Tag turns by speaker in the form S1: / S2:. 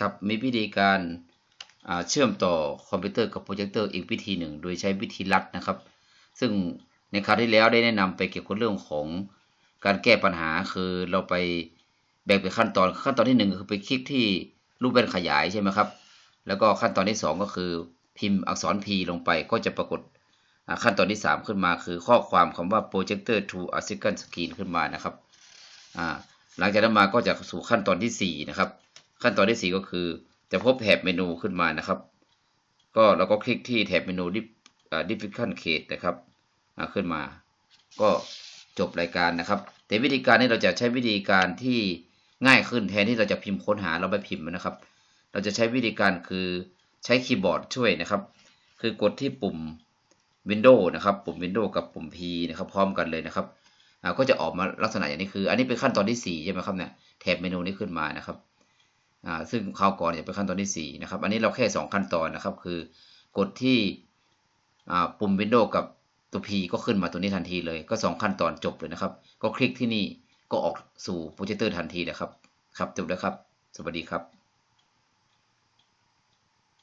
S1: ครับมีวิธีการาเชื่อมต่อคอมพิวเตอร์กับโปรเจคเตอร์อีกวิธีหนึ่ง โดยใช้วิธีลัดนะครับ ซึ่งในคราวที่แล้วได้แนะนำไปเกี่ยวกับเรื่องของการแก้ปัญหาคือเราไปแบ่งเป็นขั้นตอนขั้นตอนที่หนึ่งคือไปคลิกที่รูปแว่นขยายใช่ไหมครับ แล้วก็ขั้นตอนที่สองก็คือพิมพ์อักษร P ลงไปก็จะปรากฏขั้นตอนที่สามขึ้นมาคือข้อความคำว่า projector to a second screen ขึ้นมานะครับหลังจากนั้นมาก็จะสู่ขั้นตอนที่สี่นะครับ ขั้นตอนที่สี่ก็คือ จะพบแถบเมนูขึ้นมานะครับ ก็เราก็คลิกที่แถบเมนู difficult case นะครับขึ้นมา ก็จบรายการนะครับ แต่วิธีการนี้เราจะใช้วิธีการที่ง่ายขึ้นแทนที่เราจะพิมพ์ค้นหาเราไปพิมพ์นะครับ เราจะใช้วิธีการคือใช้คีย์บอร์ดช่วยนะครับ คือกดที่ปุ่ม Windows นะครับ ปุ่ม Windows กับปุ่ม P นะครับพร้อมกันเลยนะครับก็จะออกมาลักษณะอย่างนี้คือ อันนี้เป็นขั้นตอนที่ 4 ใช่ไหมครับเนี่ยแถบเมนูนี้ขึ้นมานะครับ ซึ่งคราวก่อนเนี่ยเป็นขั้นตอนที่4นะครับอันนี้เราแค่ 2 ขั้นตอนนะครับ คือกดที่ปุ่ม Windows กับตัว P ก็ขึ้นมาตัวนี้ทันทีเลย ก็ 2 ขั้นตอนจบเลยนะครับ ก็คลิกที่นี่ก็ออกสู่โปรเจคเตอร์ทันทีนะครับ ครับจบแล้วครับ สวัสดีครับ